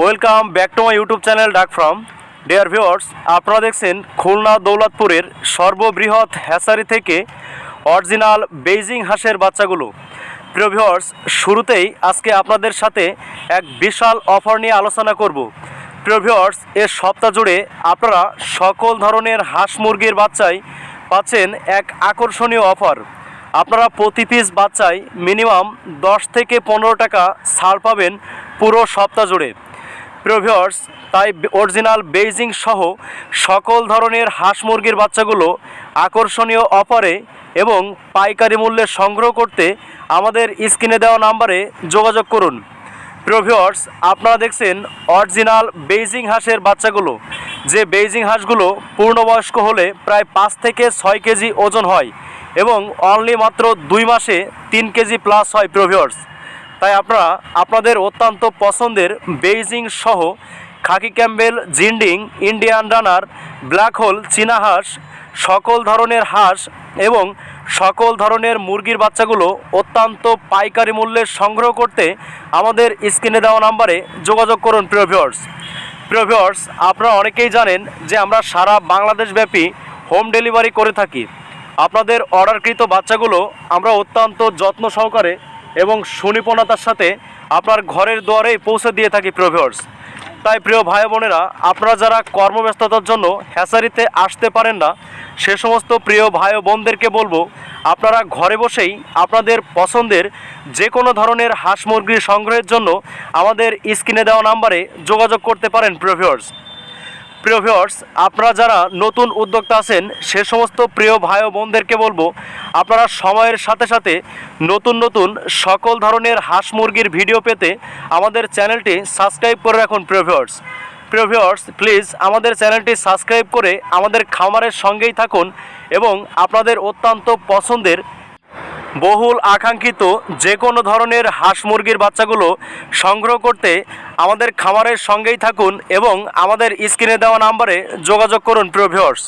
Welcome back to my YouTube channel ডাক from dear viewers আপনারা দেখছেন খুলনা দৌলতপুরের সর্ববৃহৎ হ্যাসারি থেকে অরিজিনাল বেইজিং হাঁসের বাচ্চাগুলো। প্রিয় ভিউয়ার্স শুরুতেই আজকে আপনাদের সাথে এক বিশাল অফার নিয়ে আলোচনা করব। প্রিয় ভিউয়ার্স এর সপ্তাহ জুড়ে আপনারা সকল ধরনের হাঁস মুরগির বাচ্চাই পাচ্ছেন এক আকর্ষণীয় অফার আপনারা প্রতি পিস বাচ্চায় মিনিমাম দশ থেকে পনেরো টাকা ছাড় পাবেন পুরো সপ্তাহ জুড়ে। প্রিভিয়ার্স তাই অরিজিনাল বেইজিং সহ সকল ধরনের হাঁস মুরগির বাচ্চাগুলো আকর্ষণীয় অফারে এবং পাইকারি মূল্যে সংগ্রহ করতে আমাদের স্ক্রিনে দেওয়া নাম্বারে যোগাযোগ করুন। প্রিভিয়ার্স আপনারা দেখছেন অরিজিনাল বেইজিং হাঁসের বাচ্চাগুলো। যে বেইজিং হাঁসগুলো পূর্ণবয়স্ক হলে প্রায় পাঁচ থেকে ছয় কেজি ওজন হয় এবং অনলি মাত্র দুই মাসে তিন কেজি প্লাস হয় প্রভিওর্স তাই আপনারা আপনাদের অত্যন্ত পছন্দের বেইজিং সহ khaki Campbell, Jinding, Indian runner, black hole, চীনা হাঁস, সকল ধরনের হাঁস এবং সকল ধরনের মুরগির বাচ্চাগুলো অত্যন্ত পাইকারি মূল্যে সংগ্রহ করতে আমাদের স্ক্রিনে দেওয়া নাম্বারে যোগাযোগ করুন প্রিভিওর্স প্রিভিওর্স আপনারা অনেকেই জানেন যে আমরা সারা বাংলাদেশব্যাপী হোম ডেলিভারি করে থাকি। আপনাদের অর্ডারকৃত বাচ্চাগুলো আমরা অত্যন্ত যত্ন সহকারে এবং সুনিপুণতার সাথে আপনার ঘরের দুয়ারেই পৌঁছে দিয়ে থাকি প্রভিওর্স তাই প্রিয় ভাই বোনেরা, আপনারা যারা কর্মব্যস্ততার জন্য হ্যাচারিতে আসতে পারেন না, সে সমস্ত প্রিয় ভাই বোনদেরকে বলব, আপনারা ঘরে বসেই আপনাদের পছন্দের যে কোনো ধরনের হাঁস মুরগির সংগ্রহের জন্য আমাদের স্ক্রিনে দেওয়া নাম্বারে যোগাযোগ করতে পারেন প্রিভিওর্স প্রিয় ভিউয়ার্স আপনারা যারা নতুন উদ্যোক্তা আছেন, সে সমস্ত প্রিয় ভাই বোনদেরকে বলব, আপনারা সময়ের সাথে সাথে নতুন নতুন সকল ধরনের হাঁস মুরগির ভিডিও পেতে আমাদের চ্যানেলটি সাবস্ক্রাইব করে রাখুন, প্রিয় ভিউয়ার্স প্রিয় ভিউয়ার্স প্লিজ আমাদের চ্যানেলটি সাবস্ক্রাইব করে আমাদের খামারের সঙ্গেই থাকুন এবং আপনাদের অত্যন্ত পছন্দের বহুল আকাঙ্ক্ষিত যে কোনো ধরনের হাঁস মুরগির বাচ্চাগুলো সংগ্রহ করতে আমাদের খামারের সঙ্গেই থাকুন এবং আমাদের স্ক্রিনে দেওয়া নাম্বারে যোগাযোগ করুন প্রিয় ভিউয়ার্স